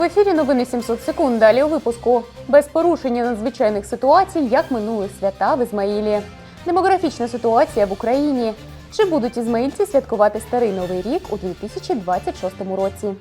В ефірі новини 700 секунд. Далі у випуску. Без порушення надзвичайних ситуацій, як минули свята в Ізмаїлі. Демографічна ситуація в Україні. Чи будуть ізмаїльці святкувати старий новий рік у 2026 році?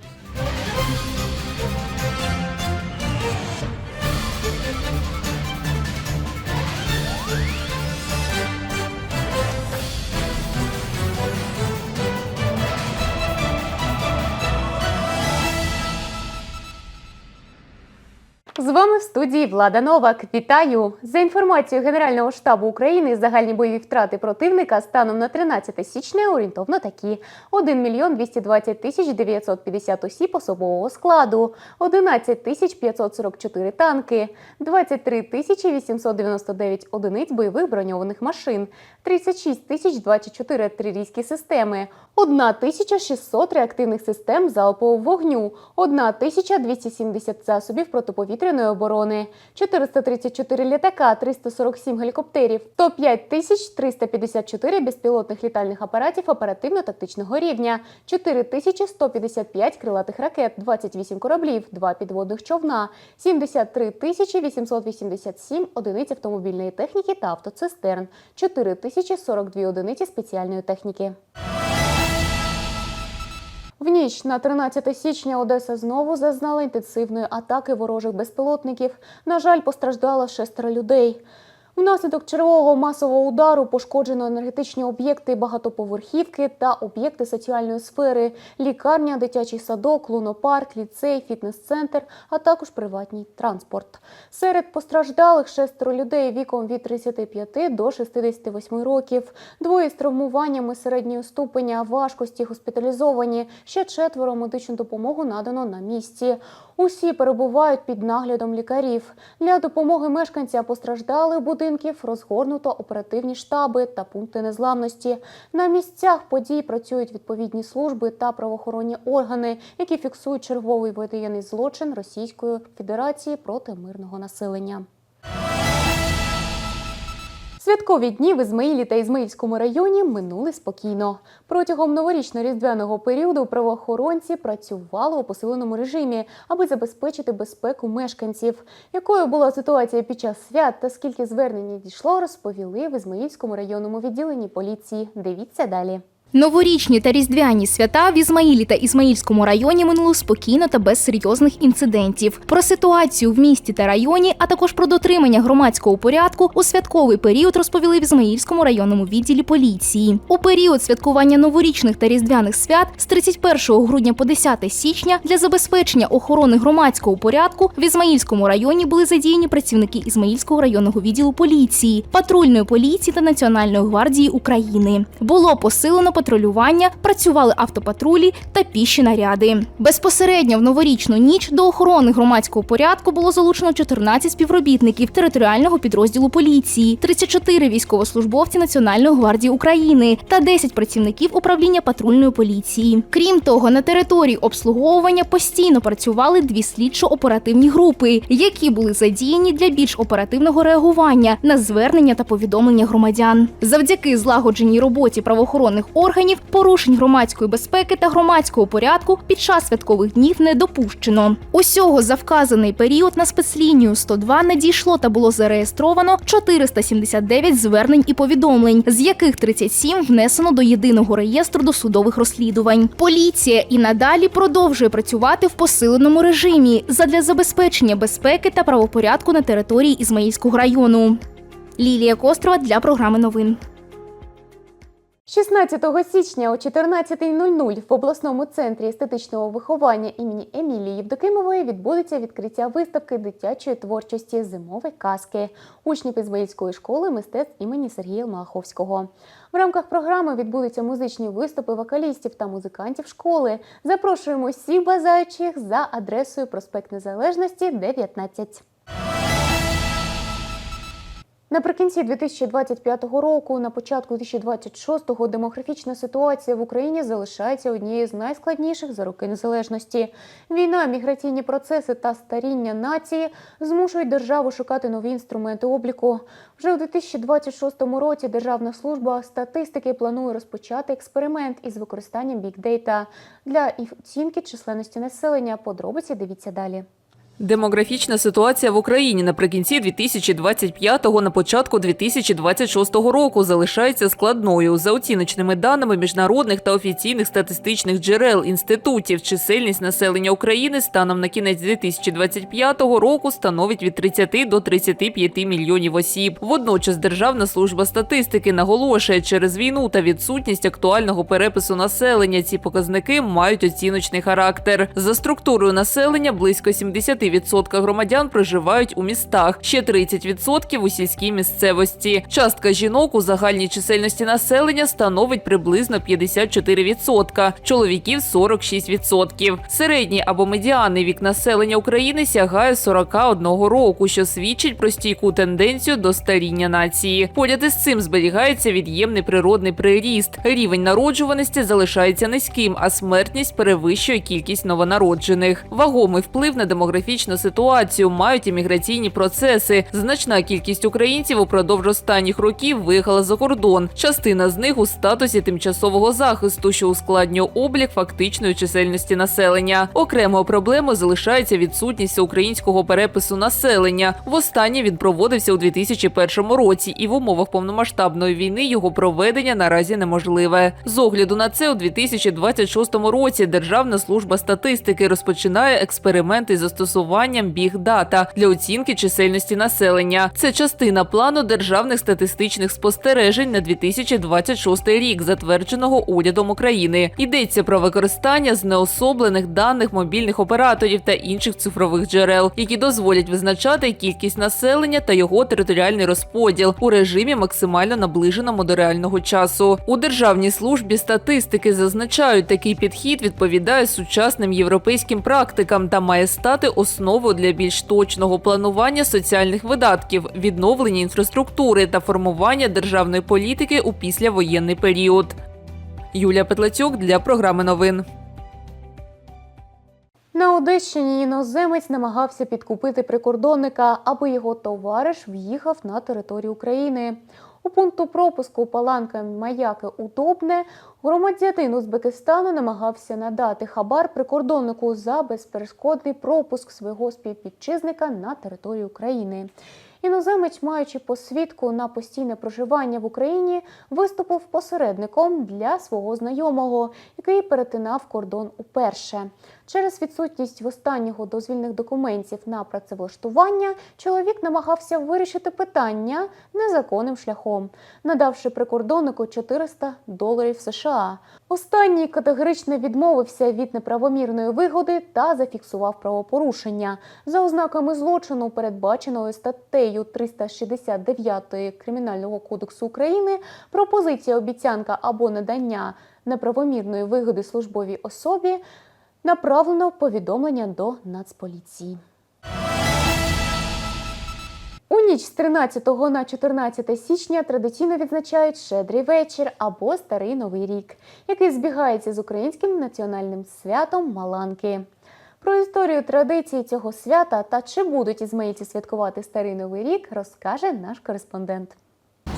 Вами в студії Влада Новак. Вітаю! За інформацією Генерального штабу України, загальні бойові втрати противника станом на 13 січня орієнтовно такі: 1 мільйон 220 тисяч 950 осіб особового складу, 11 тисяч 544 танки, 23 тисячі 899 одиниць бойових броньованих машин, 36 тисяч 24 артилерійські системи, 1 тисяча 600 реактивних систем залпового вогню, 1 тисяча 270 засобів протиповітряної оборони, 434 літака, 347 гелікоптерів, 105 тисяч 354 безпілотних літальних апаратів оперативно-тактичного рівня, 4 тисячі 155 крилатих ракет, 28 кораблів, 2 підводних човна, 73 тисячі 887 одиниць автомобільної техніки та автоцистерн, 4 тисячі 42 одиниці спеціальної техніки. В ніч на 13 січня Одеса знову зазнала інтенсивної атаки ворожих безпілотників. На жаль, постраждало шестеро людей. Внаслідок чергового масового удару пошкоджено енергетичні об'єкти багатоповерхівки та об'єкти соціальної сфери, лікарня, дитячий садок, лунопарк, ліцей, фітнес-центр, а також приватний транспорт. Серед постраждалих шестеро людей віком від 35 до 68 років. Двоє з травмуваннями середньої ступеня важкості госпіталізовані. Ще четверо медичну допомогу надано на місці. Усі перебувають під наглядом лікарів. Для допомоги мешканцям постраждалих будинків розгорнуто оперативні штаби та пункти незламності. На місцях подій працюють відповідні служби та правоохоронні органи, які фіксують черговий воєнний злочин Російської Федерації проти мирного населення. Святкові дні в Ізмаїлі та Ізмаїльському районі минули спокійно. Протягом новорічно-різдвяного періоду правоохоронці працювали у посиленому режимі, аби забезпечити безпеку мешканців. Якою була ситуація під час свят та скільки звернень дійшло, розповіли в Ізмаїльському районному відділенні поліції. Дивіться далі. Новорічні та різдвяні свята в Ізмаїлі та Ізмаїльському районі минули спокійно та без серйозних інцидентів. Про ситуацію в місті та районі, а також про дотримання громадського порядку у святковий період розповіли в Ізмаїльському районному відділі поліції. У період святкування новорічних та різдвяних свят з 31 грудня по 10 січня для забезпечення охорони громадського порядку в Ізмаїльському районі були задіяні працівники Ізмаїльського районного відділу поліції, патрульної поліції та Національної гвардії України. Було посилено патрулювання, працювали автопатрулі та піші наряди. Безпосередньо в новорічну ніч до охорони громадського порядку було залучено 14 співробітників територіального підрозділу поліції, 34 військовослужбовці Національної гвардії України та 10 працівників управління патрульної поліції. Крім того, на території обслуговування постійно працювали дві слідчо-оперативні групи, які були задіяні для більш оперативного реагування на звернення та повідомлення громадян. Завдяки злагодженій роботі правоохоронних органів порушень громадської безпеки та громадського порядку під час святкових днів не допущено. Усього за вказаний період на спецлінію 102 надійшло та було зареєстровано 479 звернень і повідомлень, з яких 37 внесено до єдиного реєстру досудових розслідувань. Поліція і надалі продовжує працювати в посиленому режимі задля забезпечення безпеки та правопорядку на території Ізмаїльського району. Лілія Кострова для програми новин. 16 січня о 14.00 в обласному центрі естетичного виховання імені Емілії Євдокимової відбудеться відкриття виставки дитячої творчості Зимові казки учнів Ізмаїльської школи мистецтв імені Сергія Малаховського. В рамках програми відбудуться музичні виступи вокалістів та музикантів школи. Запрошуємо всіх бажаючих за адресою проспект Незалежності 19. Наприкінці 2025 року, на початку 2026-го демографічна ситуація в Україні залишається однією з найскладніших за роки незалежності. Війна, міграційні процеси та старіння нації змушують державу шукати нові інструменти обліку. Вже у 2026 році Державна служба статистики планує розпочати експеримент із використанням бікдейта для оцінки численності населення. Подробиці дивіться далі. Демографічна ситуація в Україні наприкінці 2025-го, на початку 2026 року залишається складною. За оціночними даними міжнародних та офіційних статистичних джерел інститутів, чисельність населення України станом на кінець 2025 року становить від 30 до 35 мільйонів осіб. Водночас Державна служба статистики наголошує, через війну та відсутність актуального перепису населення ці показники мають оціночний характер. За структурою населення близько 70% громадян проживають у містах, ще 30% у сільській місцевості. Частка жінок у загальній чисельності населення становить приблизно 54%, чоловіків 46%. Середній або медіанний вік населення України сягає 41 року, що свідчить про стійку тенденцію до старіння нації. Поряд із цим зберігається від'ємний природний приріст. Рівень народжуваності залишається низьким, а смертність перевищує кількість новонароджених. Вагомий вплив на демографічну ситуацію мають імміграційні процеси. Значна кількість українців упродовж останніх років виїхала за кордон. Частина з них у статусі тимчасового захисту, що ускладнює облік фактичної чисельності населення. Окремою проблемою залишається відсутність українського перепису населення. Востаннє він проводився у 2001 році, і в умовах повномасштабної війни його проведення наразі неможливе. З огляду на це у 2026 році Державна служба статистики розпочинає експерименти з застосуванням біг-дата для оцінки чисельності населення. Це частина плану державних статистичних спостережень на 2026 рік, затвердженого урядом України. Йдеться про використання знеособлених даних мобільних операторів та інших цифрових джерел, які дозволять визначати кількість населення та його територіальний розподіл у режимі максимально наближеному до реального часу. У державній службі статистики зазначають, такий підхід відповідає сучасним європейським практикам та має стати основою для більш точного планування соціальних видатків, відновлення інфраструктури та формування державної політики у післявоєнний період. Юлія Петлацюк для програми новин. На Одещині іноземець намагався підкупити прикордонника, аби його товариш в'їхав на територію України. У пункту пропуску Паланка Маяки Удобне громадянин Узбекистану намагався надати хабар прикордоннику за безперешкодний пропуск свого співвітчизника на територію України. Іноземець, маючи посвідку на постійне проживання в Україні, виступив посередником для свого знайомого, який перетинав кордон уперше. Через відсутність в останнього дозвільних документів на працевлаштування чоловік намагався вирішити питання незаконним шляхом, надавши прикордоннику 400 доларів США. Останній категорично відмовився від неправомірної вигоди та зафіксував правопорушення за ознаками злочину, передбаченої статтею 369 Кримінального кодексу України. Пропозиція обіцянка або надання неправомірної вигоди службовій особі направлено повідомлення до Нацполіції. У ніч з 13 на 14 січня традиційно відзначають Щедрий вечір або Старий Новий рік, який збігається з українським національним святом Маланки. Про історію традиції цього свята та чи будуть ізмаїльці святкувати Старий Новий рік, розкаже наш кореспондент.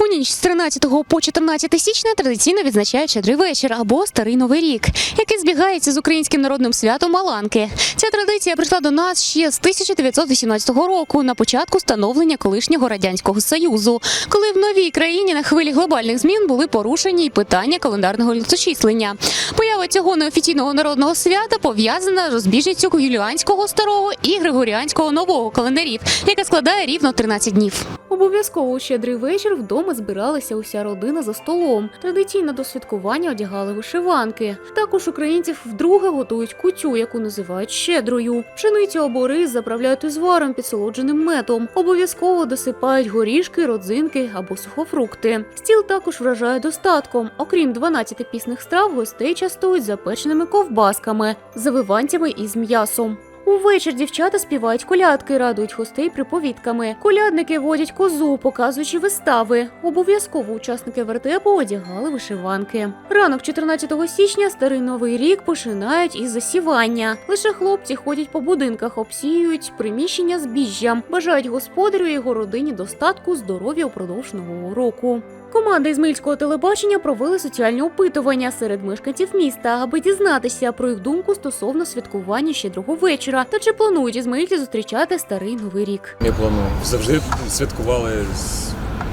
У ніч з 13 по 14 січня традиційно відзначають щедрий вечір або старий новий рік, який збігається з українським народним святом Маланки. Ця традиція прийшла до нас ще з 1918 року на початку становлення колишнього радянського союзу, коли в новій країні на хвилі глобальних змін були порушені й питання календарного літочислення. Поява цього неофіційного народного свята пов'язана з розбіжністю юліанського старого і григоріанського нового календарів, яка складає рівно 13 днів. Обов'язково у щедрий вечір вдома збиралася уся родина за столом. Традиційно до святкування одягали вишиванки. Також українців вдруге готують кутю, яку називають щедрою. Пшеницю або рис заправляють узваром підсолодженим медом. Обов'язково досипають горішки, родзинки або сухофрукти. Стіл також вражає достатком. Окрім 12 пісних страв, гостей частують запеченими ковбасками, завиванцями із м'ясом. Увечір дівчата співають колядки, радують гостей приповідками. Колядники водять козу, показуючи вистави. Обов'язково учасники вертепу одягали вишиванки. Ранок 14 січня старий новий рік починають із засівання. Лише хлопці ходять по будинках, обсіюють приміщення збіжжям, бажають господарю і його родині достатку, здоров'я упродовж нового року. Команда Ізмаїльського телебачення провели соціальні опитування серед мешканців міста, аби дізнатися про їх думку стосовно святкування щедрого вечора та чи планують ізмаїльці зустрічати старий новий рік. Я планую. Завжди святкували з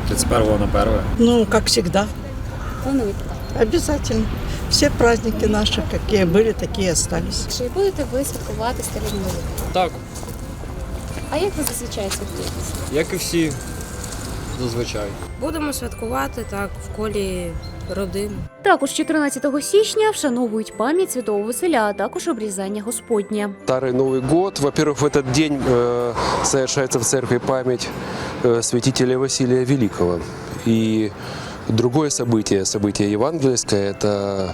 31 на 1. Ну, как всегда. Плануєте? Обязательно. Все праздники наши, какие были, такие остались. Чи будете ви святкувати старий новий рік? Так, А як ви зазвичай святкуєте? як і всі зазвичай. Будемо святкувати так в колі родини. Також 14 січня вшановують пам'ять святого Василя, а також обрізання Господнє. Старый Новый год. Во-первых, в этот день э, совершается в церкви память э, святителя Василия Великого. И другое событие, событие евангельское, это э,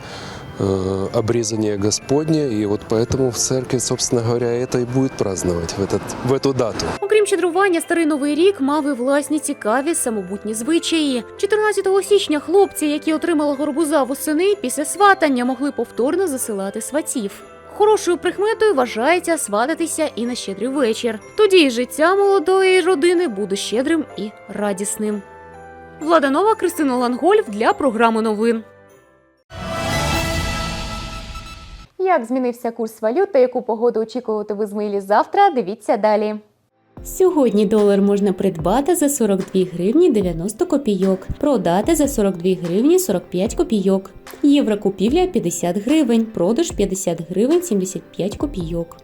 обрезание Господне. И вот поэтому в церкви, собственно говоря, это и будет праздновать в, этот, в эту дату. Окрім щедрування, старий новий рік мав і власні цікаві самобутні звичаї. 14 січня хлопці, які отримали горбуза восени, після сватання могли повторно засилати сватів. Хорошою прикметою вважається свататися і на щедрий вечір. Тоді й життя молодої родини буде щедрим і радісним. Влада Нова, Кристина Лангольф для програми новин. Як змінився курс валют та яку погоду очікувати в Ізмаїлі завтра? Дивіться далі. Сьогодні долар можна придбати за 42 гривні 90 копійок, продати за 42 гривні 45 копійок. Євро купівля 50 гривень, продаж 50 гривень 75 копійок.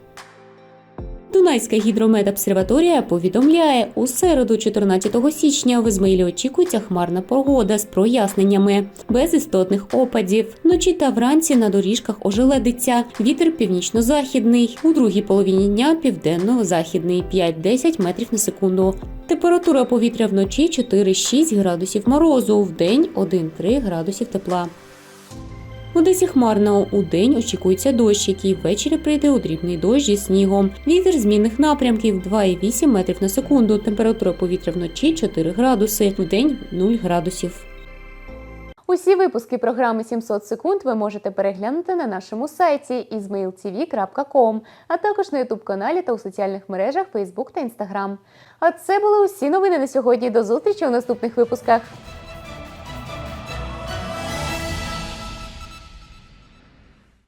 Дунайська гідрометобсерваторія повідомляє, у середу, 14 січня, в Ізмаїлі очікується хмарна погода з проясненнями, без істотних опадів. Вночі та вранці на доріжках ожеледиться. Вітер північно-західний, у другій половині дня південно-західний 5-10 метрів на секунду. Температура повітря вночі 4-6 градусів морозу, в день 1-3 градусів тепла. Одесі хмарно. У день очікується дощ, який ввечері прийде у дрібний дощ зі снігом. Вітер змінних напрямків 2,8 метрів на секунду. Температура повітря вночі 4 градуси, в день 0 градусів. Усі випуски програми 700 секунд ви можете переглянути на нашому сайті izmailtv.com, а також на ютуб каналі та у соціальних мережах Facebook та Instagram. А це були усі новини на сьогодні. До зустрічі у наступних випусках.